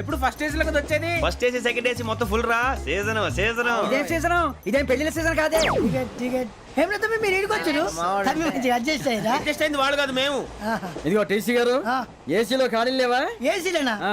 ఎప్పుడు ఫస్ట్ ఏజ్లో కదా వచ్చేది? ఫస్ట్ ఏసీ సెకండ్ ఏసీ మొత్తం ఫుల్ రా. సీజన్ సీజన్ ఇదేం సీజన్ ఇదేం పెళ్ళిన సీజన్ కాదే? టికెట్ టికెట్ ఏమిటో తమ్మి మీరు ఇడికి వచ్చారు? తమ్మి మంచిగా అడ్జస్ట్ అయ్యారా? అడ్జస్ట్ అయింది వాళ్ళు కాదు మేము. ఇదిగో టీసీ గారు. ఏసీలో ఖాళీలు లేవా ఏసీలేనా? ఆ.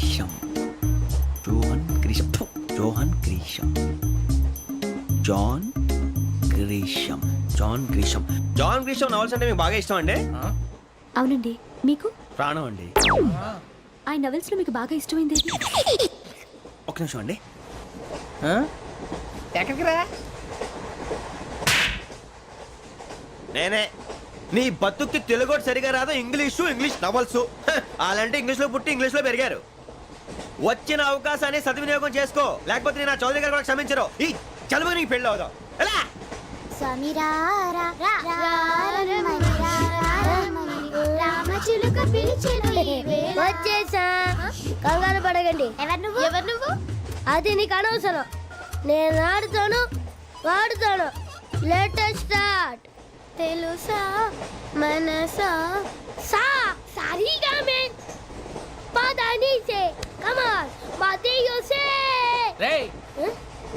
Grisham John Grisham John Grisham John Grisham John Grisham John Grisham novels అంటే మీకు బాగా ఇష్టం అండి అవునండి. మీకు? ప్రాణం అండి. ఆ నవెల్స్లో మీకు బాగా ఇష్టమైంది ఒక నిమిషం అండి. ఎక్కడికి రా? నేనే. నీ బతుక్కి తెలుగు సరిగా రాదు ఇంగ్లీషు ఇంగ్లీష్ నవల్స్ అలాంటి ఇంగ్లీష్లో పుట్టి ఇంగ్లీష్లో పెరిగారు. వచ్చిన అవకాశాన్ని సద్వినియోగం చేసుకో. లేకపోతే నేను చౌదరి గారు కూడా క్షమించరు ఈ చదువు నీకు పెళ్ళి అవుదాం. ఎలా? వచ్చేసా? కంగారు పడకండి. ఎవరు నువ్వు? ఎవరు నువ్వు? అది నీకు అనవసరం. నేను ఆడుతాను వాడుతాను. లేటెస్ట్ స్టార్ట్ తెలుసా? మనసా? సా సారీగా మెన్ పదని సే కమాన్ బాతియో సే రే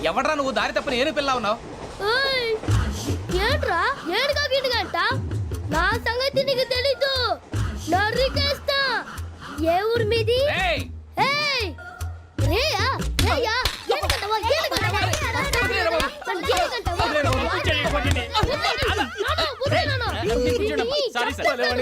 ఎవడ్రా నువ్వు దారి తప్ప నేను పిల్ల ఉన్నావు ఏంట్రా ఏడుగా గిడుగంట నా సంగతి నీకు తెలీదు నరికేస్తా ఏ ఊరు మీది సారీ సార్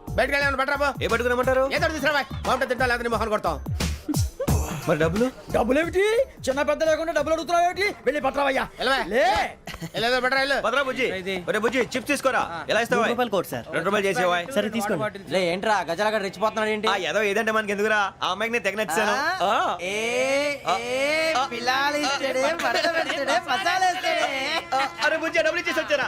బయటకు వెళ్ళాను బట్రాబో ఏ పట్టుకురమ్మంటారు ఏదో తీసుకురా బాగుంటుంది తింటా లేదా మొహాన్ని కొడతాం. మరి డబ్బులు? డబ్బులు ఏమిటి చిన్న పెద్ద లేకుండా డబ్బులు అడుగుతున్నావు ఏమిటి? వెళ్ళి పట్టరావయ్యా భద్రా బుజ్జి. ఒరే బుజ్జి చిప్స్ తీసుకోరా? ఎలా ఇస్తావా రూపాయలు కోట్ సార్. రెండు రూపాయలు చేసేవా సరే తీసుకోండి. లే ఏంట్రా? గజాల గడ రెచ్చిపోతున్నాడు ఏంటి? ఆ ఏదో ఏదంటే మనకి ఎందుకురా? ఆ అమ్మాయికి నేను తెగ నచ్చాను ఆ. ఆ. ఆ, అరే బుజ్జి డబ్బులు ఇచ్చేసి వచ్చారా?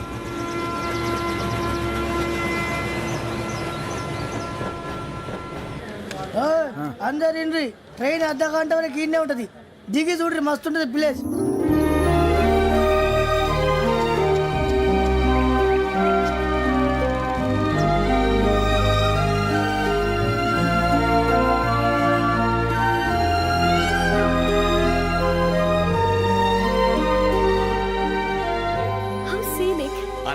అందరు ఇండ్రి ట్రైన్ అర్ధ గంట వరకు ఇన్నే ఉంటది. దిగి చూడ్రి మస్తు ఉంటుంది ప్లేస్.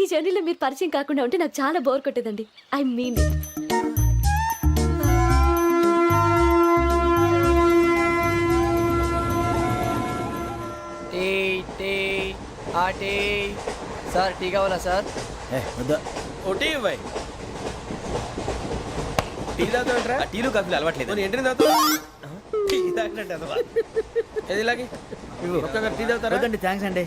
ఈ జర్నీలో మీరు పరిచయం కాకుండా ఉంటే నాకు చాలా bore కొట్టేదండి. I mean it. Tea tea ఆ టీ. సార్ టీ కావాలా సార్? ఏ వద్దా. ఒకటి ఇవ్వాయి టీ తాగుతావేంట్రా? ఆ టీలు కాఫీలు అలవాట్లేదు. తాగుతావు టీ తాగినట్టు అదవా. ఏది ఇలాగే? టీ తాగుతారా? థ్యాంక్స్ అండి.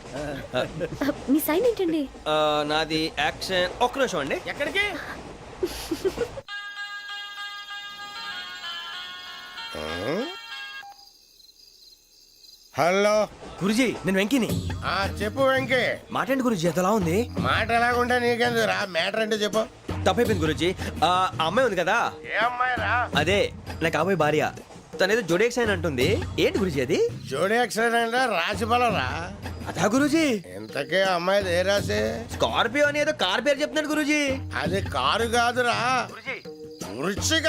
మీ సైన్ ఏంటండి? ఆ, నాది యాక్షన్. ఒక్క నిమిషం అండి. ఎక్కడికి? హలో. గురుజీ నేను వెంకిని. ఆ చెప్పు వెంకీ. మాట్లాడి గురుజీ ఎంతలా ఉంది? మాట ఎలాగుంటా నీకెందుకు రా మ్యాటర్ అంటే చెప్పు. తప్పైపోయింది గురుజీ. ఆ ఆ అమ్మాయి ఉంది కదా? ఏ అమ్మాయి రా అదే నా కాబోయే భార్య. తనేదో జోడేక్స్ అని అంటుంది. ఏంటి గురుజీ అది? జోడి యాక్సిడెంట్ రాసి రా అదా గురుజీ? ఇంతకే అమ్మాయి ఏ రాసి? స్కార్పియో అని ఏదో కార్ పేరు చెప్తున్నాడు గురుజీ. అది కారు కాదురా. వృచ్చిక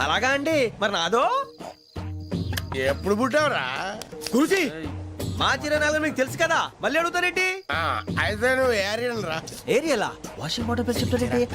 అలాగా అండి. మరి నాదో? ఎప్పుడు పుట్టావురా? గురుజీ మా చిరనాలు మీకు తెలుసు కదా. మళ్ళీ అడుగుతారేంటి? ఆ, అయితే నువ్వు ఏరియన్ రా ఏరియలా? వాషింగ్ వాటర్ పేరు చెప్తారేంటి?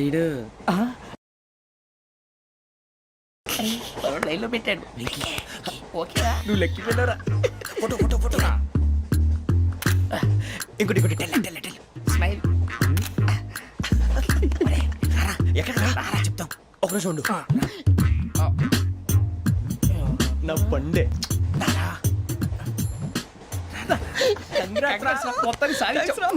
చేస్తున్నాడు ఈడు లైన్లో పెట్టాడు. ఓకేరా. నువ్వు లెక్కి వెళ్ళరా ఫోటో ఫోటో ఫోటో ఇంకోటి ఇంకోటి టెల్ టెల్ టెల్. స్మైల్. ఎక్కడ రారా చెప్తాం. ఒక రోజు ఉండు. నా పండే మొత్తాన్ని సాధించాం.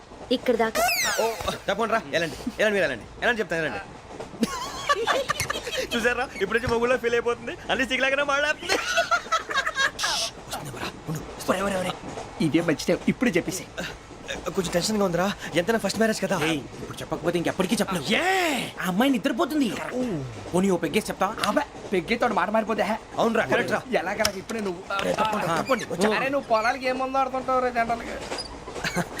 ఇక్కడ దాకా. ఓ తప్పకుండా రా. వెళ్ళండి. వెళ్ళండి మీరు వెళ్ళండి. వెళ్ళండి చెప్తాను వెళ్ళండి. చూసారా? ఇప్పుడు నుంచి మొగుల్లో ఫీల్ అయిపోతుంది. అన్ని సిగ్లాగానే మాట్లాడుతుంది. ఇదే మంచి టైం ఇప్పుడు చెప్పేసి కొంచెం టెన్షన్గా ఉందిరా. ఎంతైనా ఫస్ట్ మ్యారేజ్ కదా. ఇప్పుడు చెప్పకపోతే ఇంకెప్పటికీ చెప్పలేవు. ఆ అమ్మాయి నిద్రపోతుంది. పోనీ ఓ పెగ్గేసి చెప్తావా అబ్బా పెగ్గేతో మాట మారిపోతే హే. అవునురా కరెక్ట్ రా. ఎలాగలా ఇప్పుడే నువ్వు? తప్పండి, నువ్వు పొలాలకి ఏం ముందు ఆడుతుంటావు రే జనరల్గా?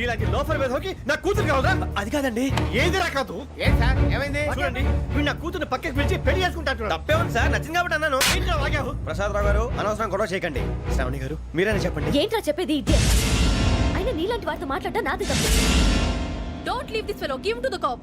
నీలాంటి లోఫర్ హోకి నా కూతురు కావదా అది కాదండి. ఏది రాకాదు ఏం సార్? ఏమైంది? చూడండి వీడు నా కూతురు పక్కకి పిలిచి పెళ్ళి చేసుకుంటాడు తప్పే ఉంది సార్? నచ్చింది కాబట్టి అన్నాను. ప్రసాద్ రావు గారు అనవసరం గొడవ చేయకండి. శ్రావణి గారు మీరైనా చెప్పండి. ఏంట్రా చెప్పేది ఇదే? అయినా నీలాంటి వారితో మాట్లాడటం నాది తప్పు. Don't leave this fellow give to the cop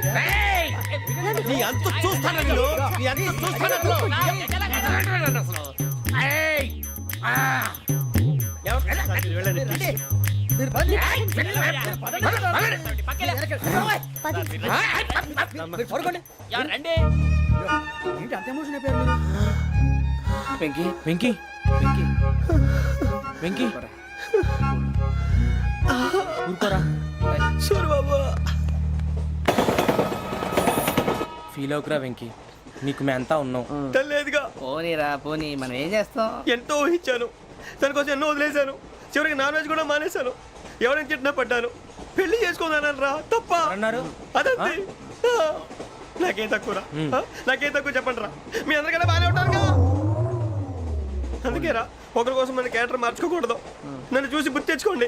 నీ అంత చూస్తాను నేను నీ అంత చూస్తాను అసలు. ఏయ్, ఆ. ఎవరు- వెళ్ళండి, వెళ్ళండి, ఫీల్ అవుకురా వెంకీ. నీకు మేమంతా ఉన్నాం. లేదుగా పోనీరా పోనీ మనం ఏం చేస్తాం? ఎంతో ఊహించాను. తన కోసం ఎన్నో వదిలేశాను. చివరికి నాన్ వెజ్ కూడా మానేశాను. ఎవరైనా తిట్టినా పడ్డాను. పెళ్ళి చేసుకుందానని రా తప్ప. అన్నారు అదంతే. నాకేం తక్కువరా నాకేం తక్కువ చెప్పండి రా. మీ అందరికన్నా బాగానే ఉంటారు కదా. అందుకే రా ఒకరి కోసం మన క్యారెక్టర్ మార్చుకోకూడదు. నన్ను చూసి గుర్తు తెచ్చుకోండి.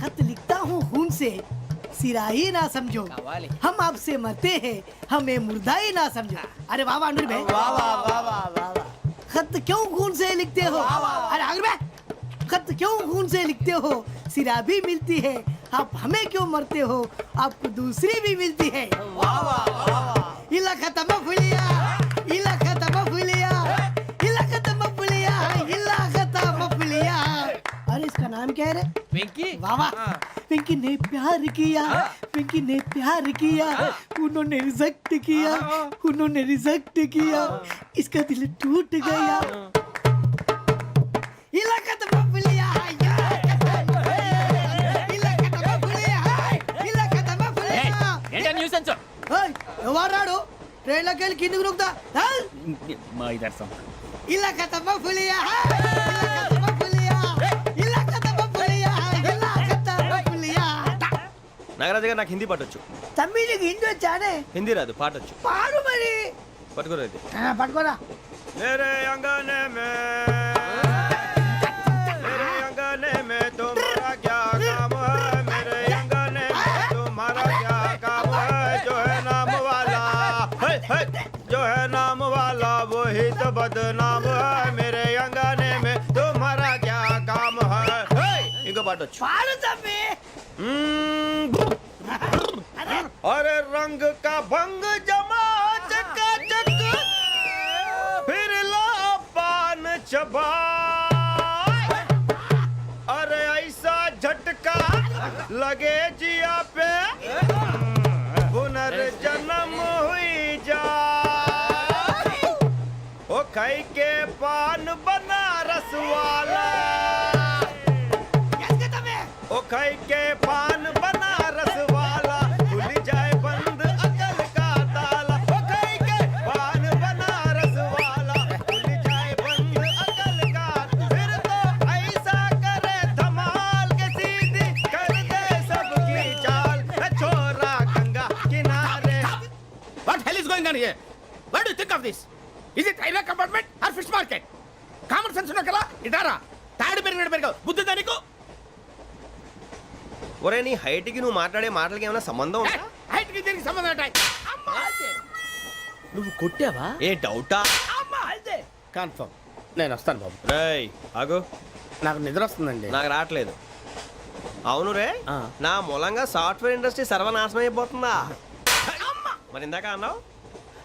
खत लिखता हूँ खून से। सिरा ही ना समझो। हम आपसे मरते हैं हमें मुर्दा ही ना समझो। अरे वाह वाह भाई। वाह वाह वाह वाह वाह खत क्यों खून से लिखते हो? अरे अनुर भाई खत क्यों खून से लिखते हो? सिरा भी मिलती है आप हमें क्यों मरते हो? आपको दूसरी भी मिलती है। इला खत्म फुलिया इला खत्म फुलिया इला खत्म फुलिया इला खत्म फुलिया अरे इसका नाम क्या है रे? వెంకీ वाह वाह पिंकी ने प्यार किया पिंकी ने प्यार किया उन्होंने रिजेक्ट किया उन्होंने रिजेक्ट किया इसका दिल टूट गया इलाका तो बबलिया है, इलाका तो बबलिया, इलाका तो बबलिया है, इलाका तो बबलिया। ఏంటో న్యూస్ అంచు ఓయ్, ఎవరు రాడు ట్రైన్లోకి వెళ్ళి కిందికి నొక్కుతా మా ఇదర్శం ఇలాకా तो बबलिया है, నాగరాజు గారు నాకు హిందీ పాటొచ్చు తమ్మి నీకు హిందీ వచ్చానే హిందీ రాదు పాటొచ్చు పాడు మరి పట్టుకోలేదు ఆ, పట్టుకోరా मेरे अंगने में मेरे अंगने में तुम्हारा क्या काम है मेरे अंगने में तुम्हारा क्या काम है जो है नाम वाला है, है, जो है नाम वाला वही तो बदनाम है मेरे अंगने में तुम्हारा क्या काम है है, ఇంకో పాట వచ్చు పాడు తమ్మి अरे रंग का भंग जमा चकाचक। फिर ला पान चबा अरे ऐसा झटका लगे जिया पे। पुनर्जन्म हुई जा। ओ खाई के पान बनारस वाला। Here what do think of this is it railway compartment or fish market common sense ఉన్నా కదా ఇటారా తాడు పెరిగినట్టు పెరగవు. బుద్ధి దానికి ఒరే నీ హైట్కి నువ్వు మాట్లాడే మాటలకి ఏమైనా సంబంధం ఉందా? హైట్కి దీనికి సంబంధం ఉంటాయి నువ్వు కొట్టావా? ఏ డౌటా అమ్మా అదే కన్ఫర్మ్ నేను వస్తాను బాబు. రేయ్ ఆగు. నాకు నిద్ర వస్తుందండి. నాకు రావట్లేదు. అవును రే. నా మూలంగా సాఫ్ట్వేర్ ఇండస్ట్రీ సర్వనాశనం అయిపోతుందా? మరి ఇందాక అన్నావు?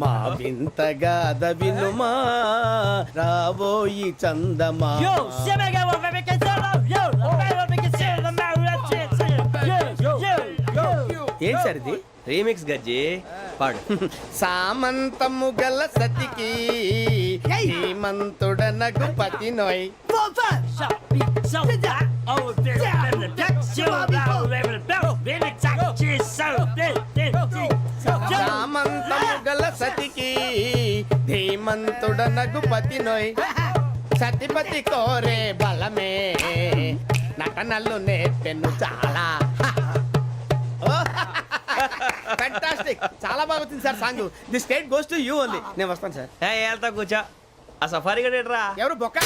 మా వింతగా వినుమా రాబోయి చందమా? ఏం సార్ ఇది? రీమిక్స్ గజ్జి పాడు. సామంతము గల సతికి హేమంతుడనగు పతి నోయ్. సామంతము ధీమంతుడనగు పతి నోయ్. సతిపతి కోరే బలమే. నటనలు నేర్పెను చాలా. ఫ్యాంటాస్టిక్ చాలా బాగా వచ్చింది sir song. The state goes to you only. నేను వస్తాను సార్. వెళ్తా కూర్చో. ఆ సఫారీ గడేట్రా ఎవరు బొక్క?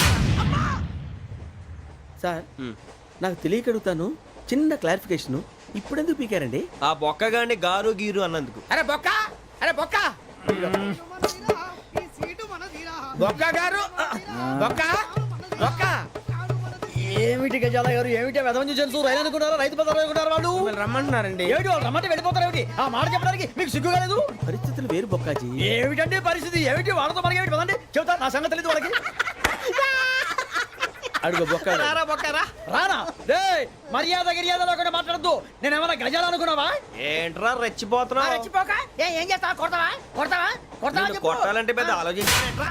సార్ నాకు తెలియక అడుగుతాను చిన్న క్లారిఫికేషన్. ఇప్పుడెందుకు పీకారండి? ఆ బొక్కగాండి గారు గీరు అన్నందుకు. అరే బొక్క! అరే బొక్క! బొక్క గారు. బొక్క. బొక్క. ఏమిటి గజాల గారు ఏమిటి వెదవం చూసాను రైలు అనుకున్నారా? రైతు బజార్ అనుకున్నారు వాళ్ళు? మిమ్మల్ని రమ్మంటున్నారండి. ఏమిటి వాళ్ళు రమ్మంటే వెళ్ళిపోతారు ఏమిటి? ఆ మాట చెప్పడానికి మీకు సిగ్గు కాలేదు? పరిస్థితులు వేరు బొక్కాజీ. ఏమిటండి పరిస్థితి? ఏమిటి? వాళ్ళతో మనకి ఏమిటి? పదండి. చెబుతా నా సంగతి తెలియదు వాళ్ళకి. అడుగు బొక్క. రారా బొక్కరా రానా? రే మర్యాద గిర్యాద లేకుండా మాట్లాడద్దు. నేను ఏమైనా గజాలు అనుకున్నావా? ఏంట్రా రెచ్చిపోతున్నావు? ఏం చేస్తా కొడతావా? కొడతావా? నిన్ను కొట్టాలంటే పెద్ద ఆలోచించానేంట్రా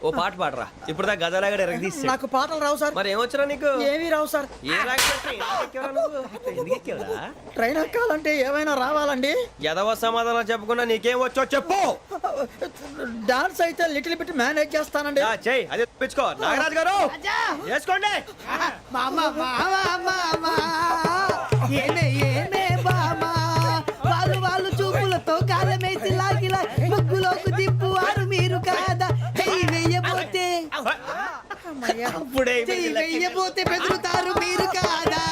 ఓ పాట పాడరా. ఇప్పుడు దా గదలాగడ ఎరగదీసి నాకు పాటలు రావు సార్. మరి ఏమొచ్చరా నీకు? ఏమీ రావు సార్. ఏ? ట్రైన్ ఎక్కాలంటే ఏమైనా రావాలండి? ఎదవ సమాధానం చెప్పకుండా నీకేం వచ్చో చెప్పు. డాన్స్ అయితే లిటిల్ బిట్ మేనేజ్ చేస్తానండి. ఆ, చెయ్ అదే తెప్పించుకో నాగరాజు గారు! చేసుకోండి మామ మామ మామ. ఏమే ఏమే బామ అప్పుడే వెయ్యబోతే బెదురుతారు మీరు కాదా?